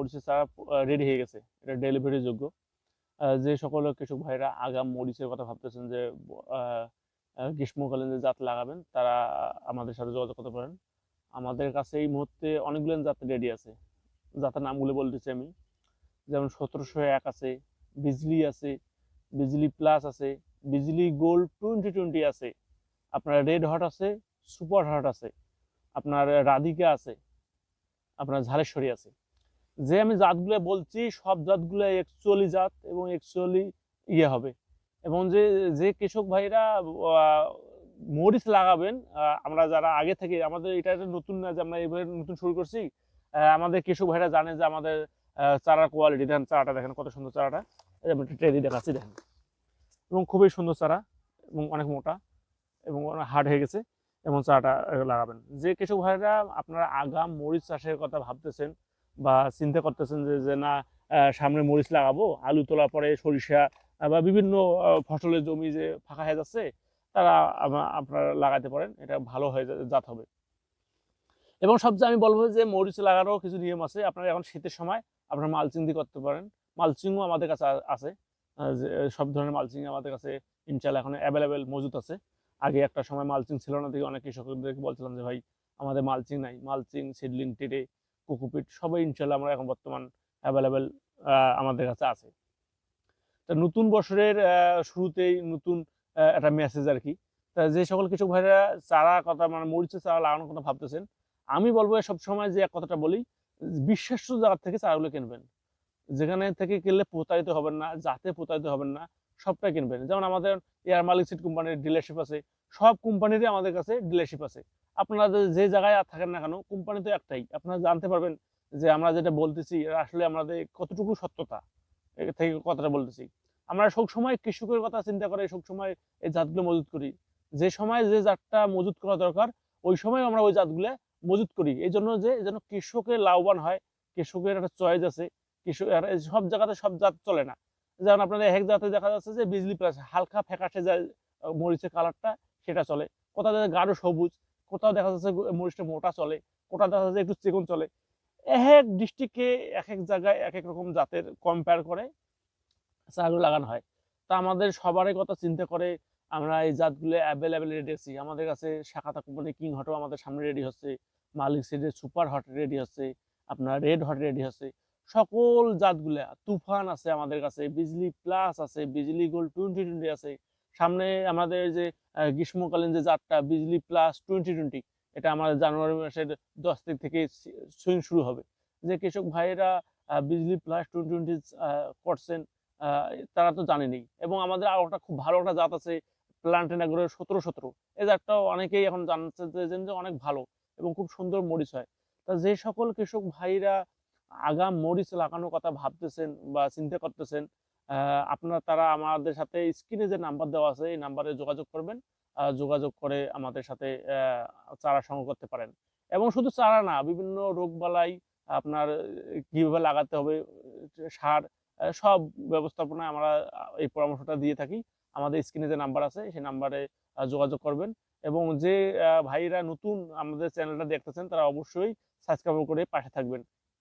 মরিচের চারা রেডি হয়ে গেছে। এটা ডেলিভারি যোগ্য। যে সকল কৃষক ভাইরা আগাম মরিচের কথা ভাবতেছেন যে গ্রীষ্মকালীন যে জাত লাগাবেন, তারা আমাদের সাথে যোগাযোগ করতে পারেন। আমাদের কাছে এই মুহূর্তে অনেকগুলো জাত রেডি আছে। জাতের নামগুলো বলতেছি আমি। যেমন সতেরোশো এক আছে, বিজলি আছে, বিজলি প্লাস আছে, বিজলি গোল্ড টোয়েন্টি টোয়েন্টি আছে। আপনার রেড হট আছে সুপার হট আছে। আপনার রাধিকা আছে। আপনার ঝালেশ্বরী আছে। যে আমি জাতগুলো বলছি, সব জাতগুলো একচুয়ালি জাত এবং একচুয়ালি ইয়ে হবে। এবং যে যে কৃষক ভাইরা মরিচ লাগাবেন আমরা যারা আগে থেকে, আমাদের এটা একটা নতুন না যে আমরা এইভাবে নতুন শুরু করছি আমাদের কৃষক ভাইরা জানে যে আমাদের চারার কোয়ালিটি দেখেন চারাটা, দেখেন কত সুন্দর চারাটা। ট্রেডি দেখাচ্ছি, দেখেন। এবং খুবই সুন্দর চারা, এবং অনেক মোটা, এবং অনেক হার্ড হয়ে গেছে, এবং চারাটা লাগাবেন। যে কৃষক ভাইরা আপনারা আগাম মরিচ চাষের কথা ভাবতেছেন বা চিন্তা করতেছেন যে যে না সামনে মরিচ লাগাবো, আলু তোলার পরে সরিষা বা বিভিন্ন ফসলের জমি যে ফাঁকা হয়ে যাচ্ছে, তারা আপনারা লাগাতে পারেন, এটা ভালো হয়ে যা- জাত হবে। এবং সবচেয়ে আমি বলব যে, মরিচ লাগানোর কিছু নিয়ম আছে, আপনারা এখন শীতের সময় আপনারা মালচিং দিয়ে করতে পারেন। মালচিংও আমাদের কাছে আছে সব ধরনের মালচিং আমাদের কাছে ইনশাল্লাহ এখন অ্যাভেলেবেল মজুদ আছে। আগে একটা সময় মালচিং ছিল না, দেখে অনেক কৃষকদেরকে বলছিলাম যে, ভাই, আমাদের মালচিং নাই। মালচিং সিডলিং টেটে কোকোপিট সবাই ইনশাল্লাহ আমরা এখন বর্তমান অ্যাভেলেবেল আমাদের কাছে আছে। তা নতুন বছরের শুরুতেই নতুন একটা মেসেজ আর কি। তা যে সকল কৃষক ভাইরা চারা কথা মানে মরিচের চারা লাগানোর কথা ভাবতেছেন, আমি বলব সব সময় যে এক কথাটা বলি বিশ্বাস্য জায়গা থেকে চারাগুলো কিনবেন। যেখানে থেকে কিনলে প্রতারিত হবেন না, যাতে প্রতারিত হবেন না সবটাই কিনবেন। যেমন আমাদের এয়ার মালিক সিট কোম্পানির ডিলারশিপ আছে, সব কোম্পানিরই আমাদের কাছে ডিলারশিপ আছে। আপনারা যে- জায়গায় থাকেন না কেন কোম্পানি তো একটাই। আপনারা জানতে পারবেন যে আমরা যেটা বলতেছি আসলে আমাদের কতটুকু সত্যতা, এ থেকে কথাটা বলতেছি। আমরা সব সময় কৃষকের কথা চিন্তা করে সব সময় এই জাতগুলো মজুত করি। যে সময় যে জাতটা মজুত করা দরকার, ওই সময় আমরা ওই জাতগুলো মজুত করি। এই জন্য যে যেন কৃষকের লাভবান হয়, কৃষকের একটা চয়েস আছে। কৃষক সব জায়গাতে সব জাত চলে না। যেমন আপনাদের এক জাতে দেখা যাচ্ছে যে, বিজলি প্লাস, হালকা ফ্যাকাশে যায় মরিচের কালারটা সেটা চলে। কোথাও গাঢ় সবুজ কোথাও দেখা যাচ্ছে মরিচটা মোটা চলে, কোথাও দেখা যাচ্ছে একটু চিকন চলে। এক এক ডিস্ট্রিক্টে এক এক জায়গায় এক এক রকম জাতের কম্পেয়ার করে চারাগুলো লাগানো হয়। তা আমাদের সবারই কথা চিন্তা করে আমরা এই জাতগুলো অ্যাভেলেবেল রেডি আছি। আমাদের কাছে শাখাতা কোম্পানি কিং হটও আমাদের সামনে রেডি হচ্ছে, মালিক সিডের সুপার হট রেডি হচ্ছে, আপনার রেড হট রেডি হচ্ছে। সকল জাতগুলা, তুফান আছে আমাদের কাছে, বিজলি প্লাস আছে, বিজলি গোল্ড টোয়েন্টি টোয়েন্টি আছে। সামনে আমাদের যে গ্রীষ্মকালীন যে জাতটা বিজলি প্লাস টোয়েন্টি টোয়েন্টি এটা আমাদের জানুয়ারি মাসের দশ তারিখ থেকে সুইং শুরু হবে। যে কৃষক ভাইয়েরা বিজলি প্লাস টোয়েন্টি টোয়েন্টি করছেন তারা তো জানেনি। এবং আমাদের আরও একটা খুব ভালো একটা জাত আছে প্লান্টেন এগুলো সতেরো সতেরো। এই জাতটাও অনেকেই এখন জানতে চেয়েছেন যে অনেক ভালো এবং খুব সুন্দর মরিচ হয়। তা যে সকল কৃষক ভাইরা আগাম মরিচ লাগানোর কথা ভাবতেছেন বা চিন্তা করতেছেন আপনারা তারা আমাদের সাথে স্ক্রিনে যে নাম্বার দেওয়া আছে এই নাম্বারে যোগাযোগ করবেন যোগাযোগ করে আমাদের সাথে চারা সংগ্রহ করতে পারেন। এবং শুধু চারা না বিভিন্ন রোগবালাই আপনার আহ, কীভাবে লাগাতে হবে সার সব ব্যবস্থাপনায় আমরা এই পরামর্শটা দিয়ে থাকি। আমাদের স্ক্রিনে যে নাম্বার আছে সেই নাম্বারে যোগাযোগ করবেন। এবং যে ভাইরা নতুন আমাদের চ্যানেলটা দেখতেছেন তারা অবশ্যই সাবস্ক্রাইব করে পাশে থাকবেন।